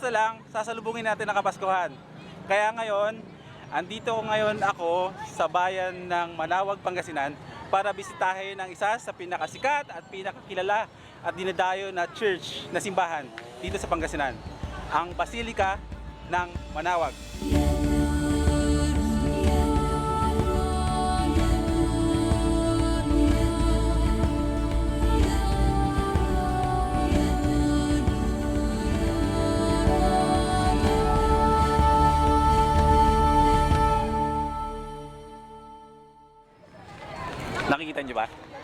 na lang, sasalubungin natin ang Kapaskuhan. Kaya ngayon, andito ngayon ako sa bayan ng Manawag, Pangasinan para bisitahin ang isa sa pinakasikat at pinakakilala at dinadayo na church na simbahan dito sa Pangasinan, ang Basilika ng Manawag. Nakikita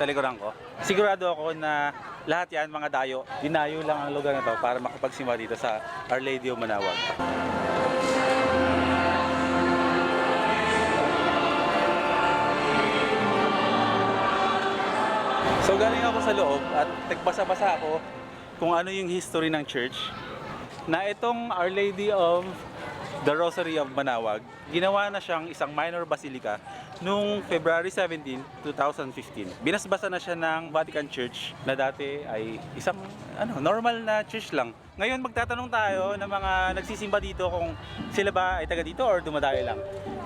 ba? Sa likuran ko. Sigurado ako na lahat yan, mga dayo, dinayo lang ang lugar na to para makapagsimba dito sa Our Lady of Manawag. So galing ako sa loob at nagbasa-basa ako kung ano yung history ng church na itong Our Lady of the Rosary of Manawag, ginawa na siyang isang minor basilica noong February 17, 2015. Binasbasa na siya ng Vatican Church na dati ay isang ano, normal na church lang. Ngayon magtatanong tayo ng mga nagsisimba dito kung sila ba ay taga dito or dumadayo lang.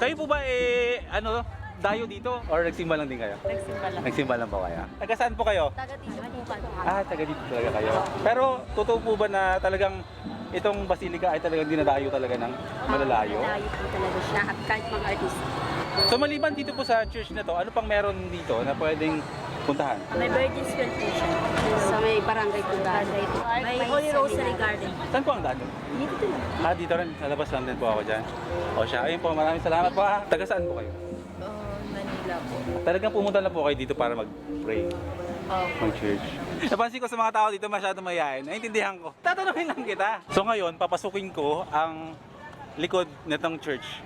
Kayo po ba eh ano dayo dito or nagsimba lang din kayo? Nagsimba lang. Nagsimba lang po kayo. Taga saan po kayo? Taga dito po Ah, taga dito talaga kayo. Pero totoo po ba na talagang itong basilika ay talagang dinadayo talaga ng malalayo? Malayo po talaga siya at kahit mga artist. So maliban dito po sa church na to, ano pang meron dito na pwedeng puntahan? May Virgin's siya. Sa may barangay po May, may Holy Rosary Garden. Saan po ang daan? Dito din. Ah, dito rin. Sa labas lang din po ako dyan. O siya. Ayun po, maraming salamat po ha. Taga saan po kayo? Oh, Manila po. Talagang pumunta na po kayo dito para mag-pray. Oh. mag-church. Napansin ko sa mga tao dito masyado mayayain. Naintindihan ko. Tatanungin lang kita. So ngayon, papasukin ko ang likod nitong church.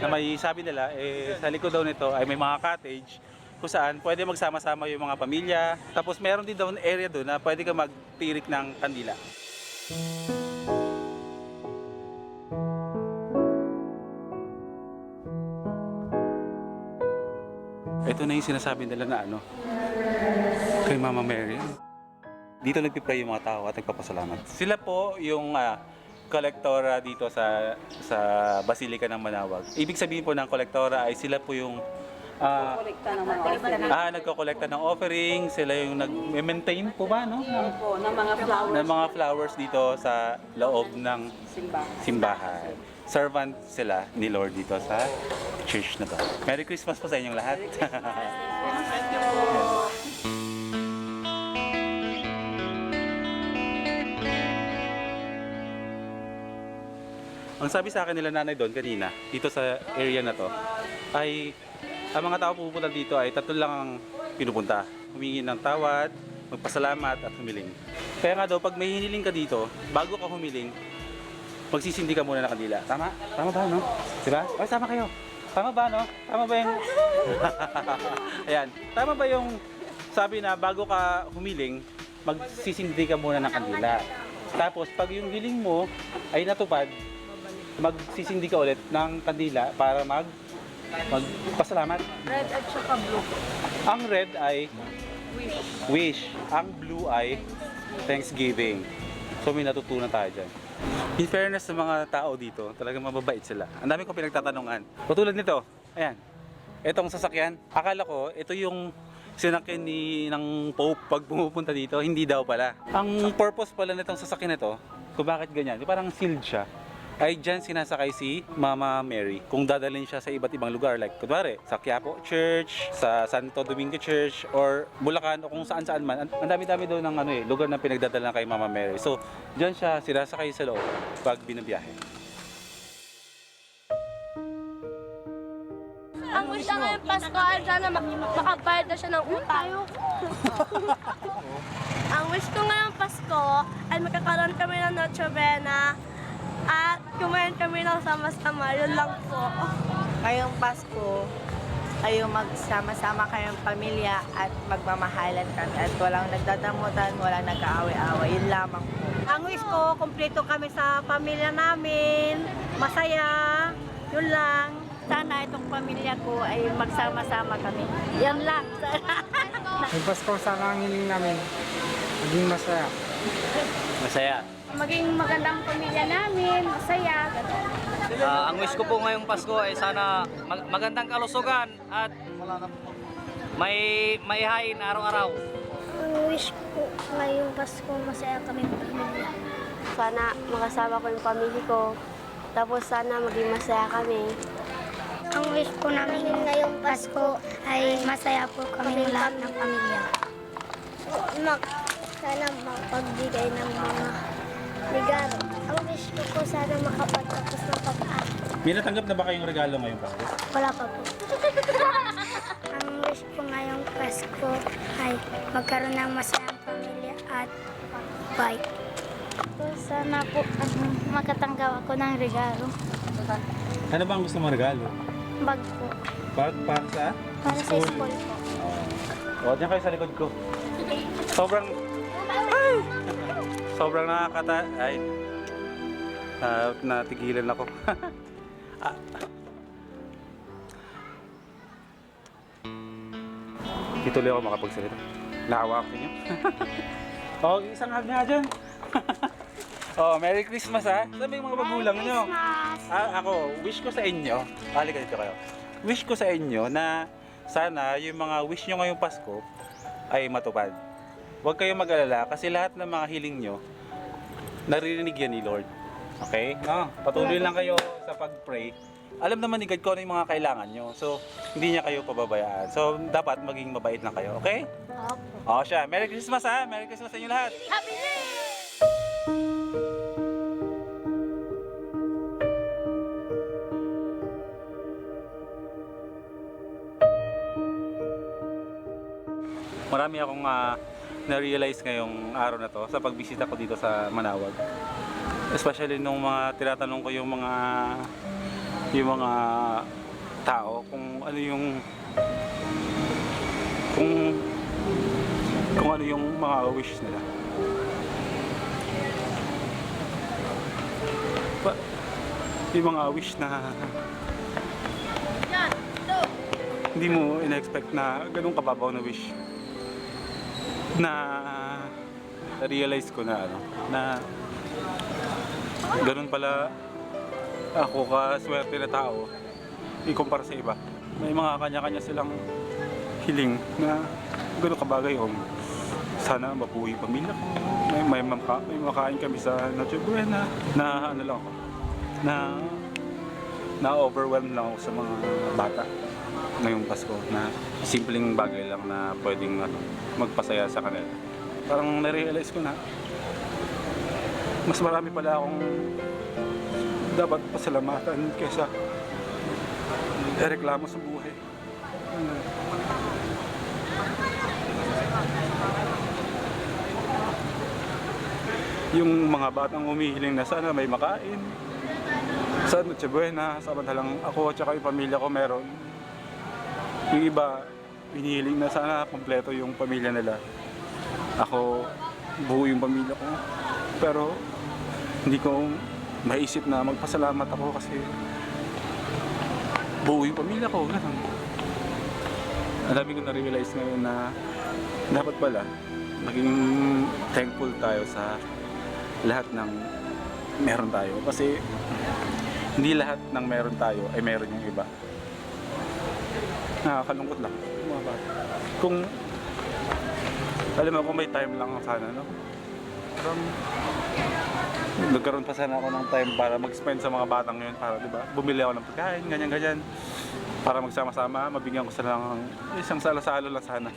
Na may sabi nila, eh, sa likod daw nito ay may mga cottage kung saan pwede magsama-sama yung mga pamilya. Tapos meron din daw area doon na pwede ka magtirik ng kandila. Ito na yung sinasabi nila na ano, kay Mama Mary. Dito nagpipray yung mga tao at nagpapasalamat. Sila po yung ah, kolektora dito sa sa Basilika ng Manawag. Ibig sabihin po ng kolektora ay sila po yung ah, Kolekta ng mga ah, ng offering, sila yung nag-maintain po ba no? Ng, po, ng mga flowers. ng mga flowers dito sa loob ng Simba. simbahan. Servant sila ni Lord dito sa church na to. Merry Christmas po sa inyong lahat. Ang sabi sa akin nila nanay doon kanina, dito sa area na to, ay ang mga tao pupunta dito ay tatlo lang ang pinupunta. Humingi ng tawad, magpasalamat at humiling. Kaya nga daw, pag may hiniling ka dito, bago ka humiling, magsisindi ka muna ng kandila. Tama? Tama ba, no? Diba? O, sama kayo. Tama ba, no? Tama ba yung... Ayan. Tama ba yung sabi na bago ka humiling, magsisindi ka muna ng kandila. Tapos, pag yung hiling mo ay natupad, magsisindi ka ulit ng kandila para mag magpasalamat. Red at saka blue. Ang red ay Wish. wish. Ang blue ay thanksgiving. So may natutunan tayo dyan. In fairness sa mga tao dito, talagang mababait sila. Ang dami kong pinagtatanungan. Katulad nito, ayan. Itong sasakyan, akala ko ito yung sinakyan ni ng Pope pag pumupunta dito, hindi daw pala. Ang purpose pala nitong sasakyan na to, kung bakit ganyan, parang sealed siya ay dyan sinasakay si Mama Mary kung dadalhin siya sa iba't ibang lugar like kunwari sa Quiapo Church, sa Santo Domingo Church or Bulacan o kung saan saan man. Ang dami-dami doon ng ano eh, lugar na pinagdadala kay Mama Mary. So, dyan siya sinasakay sa loob pag binabiyahe. Ang wish na ngayong Pasko ay sana mak- makabayad na siya ng utang. Ang wish ko ngayong Pasko ay magkakaroon kami ng Noche Buena at kumain kami ng sama-sama. Yun lang po. Ngayong Pasko, kayo magsama-sama kayong pamilya at magmamahalan kami at walang nagdadamutan, walang nag-aaway-aaway. Yun lamang po. Ang wish ko, kumpleto kami sa pamilya namin, masaya, yun lang. Sana itong pamilya ko ay magsama-sama kami. Yan lang. Yung Pasko sana ang hiling namin. Maging masaya. Masaya. Maging magandang pamilya namin, masaya. Ah, ang wish ko po ngayong Pasko ay sana mag- magandang kalusugan at may maihain araw-araw. Ang wish ko ngayong Pasko, masaya kami pamilya. Sana makasama ko yung pamilya ko. Tapos sana maging masaya kami. Ang wish ko namin ngayong Pasko ay masaya po kami lahat ng pamilya. Mag, sana makapagbigay ng mga regalo. Ang wish ko po sana makapagtapos ng pag-aaral. May natanggap na ba kayong regalo ngayong Pasko? Wala pa po. Ang wish ko ngayong Pasko ay magkaroon ng masayang pamilya at bike. Sana po makatanggap ako ng regalo. Ano ba ang gusto mong regalo? Bag po. Para, para sa? Para sa School. school po. O, dyan kayo sa likod ko. Sobrang... Sobrang nakakata... Ay... Ah, natigilan ako. ah. Di tuloy ako makapagsalita. Naawa ako sa inyo. oh, isang hug nga dyan. oh, Merry Christmas ha. Sabi yung mga magulang nyo. Ah, ako, wish ko sa inyo, halika dito kayo. Wish ko sa inyo na sana yung mga wish nyo ngayong Pasko ay matupad. Huwag kayong mag-alala kasi lahat ng mga hiling nyo, naririnig yan ni Lord. Okay? No, patuloy lang kayo sa pag-pray. Alam naman ni God kung ano yung mga kailangan nyo. So, hindi niya kayo pababayaan. So, dapat maging mabait lang kayo. Okay? Opo. O siya. Merry Christmas ha! Merry Christmas sa inyo lahat! Marami akong ah, na-realize ngayong araw na to sa pagbisita ko dito sa Manawag. Especially nung mga tinatanong ko yung mga yung mga tao kung ano yung kung kung ano yung mga wish nila. Pa, yung mga wish na hindi mo in-expect na ganun kababaw na wish na realize ko na ano na ganun pala ako ka swerte na tao ikumpara sa iba. May mga kanya-kanya silang hiling na ganun kabagay om sana mabuhay pamilya ko. May, may, maka, may makain kami sa Noche Buena na ano lang ako na na overwhelmed lang ako sa mga bata ngayong Pasko na simpleng bagay lang na pwedeng ano, magpasaya sa kanila. Parang na-realize ko na mas marami pala akong dapat pasalamatan kaysa reklamo sa buhay. Yung mga batang umihiling na sana may makain. Sa Noche Buena, samantalang ako at saka yung pamilya ko meron. Yung iba, hinihiling na sana kompleto yung pamilya nila. Ako, buo yung pamilya ko. Pero, hindi ko maisip na magpasalamat ako kasi buo yung pamilya ko. Ganun. Ang dami ko na-realize ngayon na dapat pala maging thankful tayo sa lahat ng meron tayo. Kasi hindi lahat ng meron tayo ay meron yung iba nakakalungkot lang. Kung alam mo kung may time lang sana no. Parang nagkaroon pa sana ako ng time para mag-spend sa mga batang yun para 'di ba? Bumili ako ng pagkain, ganyan ganyan. Para magsama-sama, mabigyan ko sila ng isang salo-salo lang sana.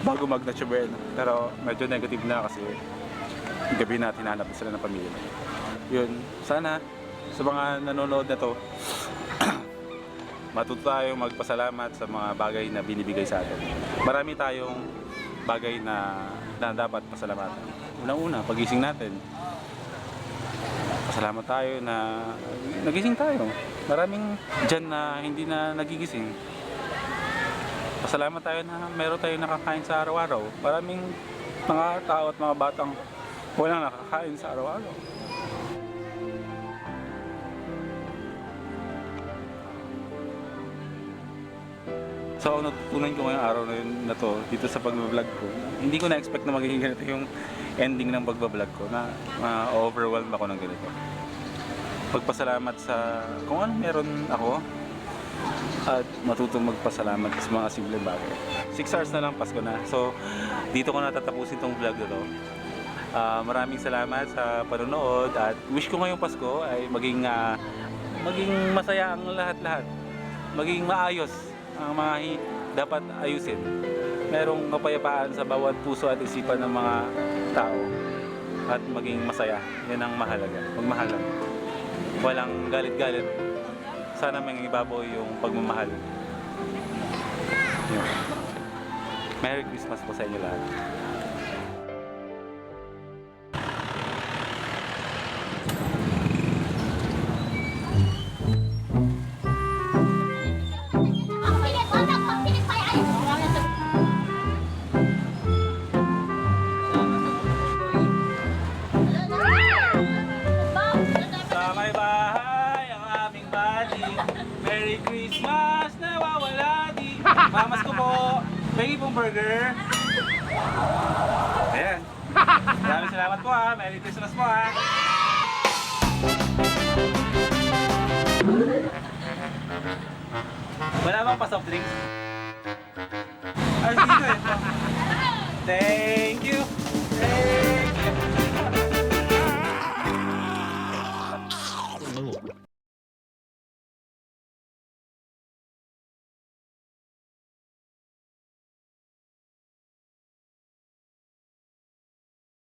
Bago mag Noche Buena. Pero medyo negative na kasi gabi na tinanap sila ng pamilya. Yun, sana sa mga nanonood na to, matuto tayong magpasalamat sa mga bagay na binibigay sa atin. Marami tayong bagay na, na dapat pasalamatan. Unang-una, pagising natin. Pasalamat tayo na nagising tayo. Maraming dyan na hindi na nagigising. Pasalamat tayo na meron tayong nakakain sa araw-araw. Maraming mga tao at mga batang walang nakakain sa araw-araw. So, natutunan ko ngayong araw na, yun, na to, dito sa pag-vlog ko, hindi ko na-expect na magiging ganito yung ending ng pag-vlog ko, na ma-overwhelm ako ng ganito. Pagpasalamat sa kung ano meron ako, at matutong magpasalamat sa mga simple bagay. 6 hours na lang, Pasko na. So, dito ko natatapusin tong vlog na to. Ah, maraming salamat sa panonood at wish ko ngayong Pasko ay maging ah, maging masaya ang lahat-lahat. Maging maayos ang mga dapat ayusin. Merong kapayapaan sa bawat puso at isipan ng mga tao at maging masaya. Yan ang mahalaga. Magmahalan. Walang galit-galit. Sana may ibabaw yung pagmamahal. Yun. Merry Christmas po sa inyo lahat. Mamas ko po. Pengi pong burger. Ayan. Maraming salamat po ha. Merry Christmas po ha. Wala bang pa-soft drinks? Ay, dito eh. Thank you. Hey.